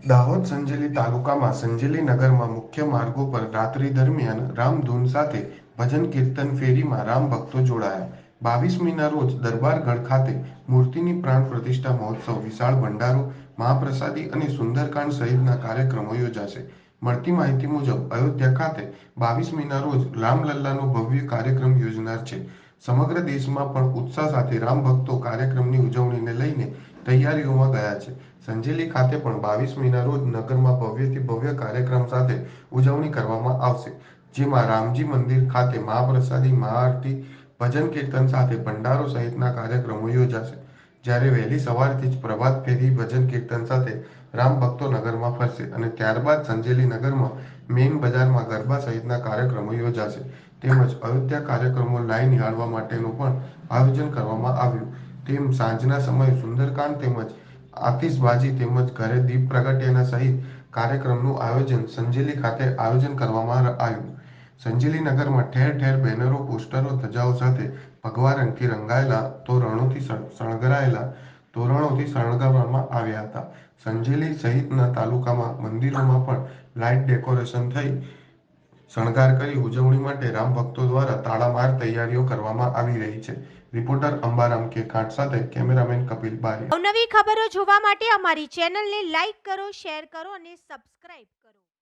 દાહોદ સંજેલી તાલુકામાં સંજેલી નગરમાં મુખ્ય માર્ગો પર રાત્રિ દરમિયાન રામધૂન સાથે ભજન કીર્તન ફેરીમાં રામ ભક્તો જોડાયા. બાવીસમીના રોજ દરબારગઢ ખાતે મૂર્તિની પ્રાણ પ્રતિષ્ઠા મહોત્સવ વિશાળ ભંડારો, મહાપ્રસાદી અને સુંદરકાંડ સહિતના કાર્યક્રમો યોજાશે. મળતી માહિતી મુજબ અયોધ્યા ખાતે બાવીસમીના રોજ રામલલ્લાનો ભવ્ય કાર્યક્રમ યોજનાર છે. સમગ્ર દેશમાં પણ ઉત્સાહ સાથે રામ ભક્તો કાર્યક્રમની ઉજવણીને લઈને તૈયારીઓમાં ગયા છે. સંજેલી ખાતે પણ બાવીસમીના રોજ નગરમાં ભવ્યથી ભવ્ય કાર્યક્રમ સાથે ઉજવણી કરવામાં આવશે, જેમાં રામજી મંદિર ખાતે મહાપ્રસાદી, મહાઆરતી, ભજન કીર્તન સાથે ભંડારો સહિતના કાર્યક્રમો યોજાશે. જ્યારે વહેલી સવારથી જ પ્રભાત ફેરી ભજન કીર્તન સાથે રામ ભક્તો નગરમાં ફરશે અને ત્યારબાદ સંજેલી નગરમાં મેઇન બજારમાં ગરબા સહિતના કાર્યક્રમો યોજાશે. તેમજ અયોધ્યા કાર્યક્રમો લાઈવ નિહાળવા માટેનું પણ આયોજન કરવામાં આવ્યું. તેમ સાંજના સમયે સુંદરકાંડ તેમજ આતિશબાજી તેમજ ઘરે દીપ પ્રગટ્યાના સહિત કાર્યક્રમનું આયોજન સંજેલી ખાતે આયોજન કરવામાં આવ્યું. સંજેલી નગરમાં ઠેર ઠેર બેનરો, પોસ્ટરો રંગથી રંગાયેલા તોરણોથી શણગરાયેલા તોરણોથી શણગારવામાં આવ્યા હતા. સંજેલી સહિતના તાલુકામાં, મંદિરોમાં પણ લાઇટ ડેકોરેશન થઈ શણગાર કરી ઉજવણી માટે રામ ભક્તો દ્વારા તાળામાર તૈયારીઓ કરવામાં આવી રહી છે. રિપોર્ટર અંબારામ કે કાટ સાથે કેમેરામેન કપિલ બારી અવનવી ખબરો જોવા માટે અમારી ચેનલને લાઇક કરો, શેર કરો અને સબસ્ક્રાઇબ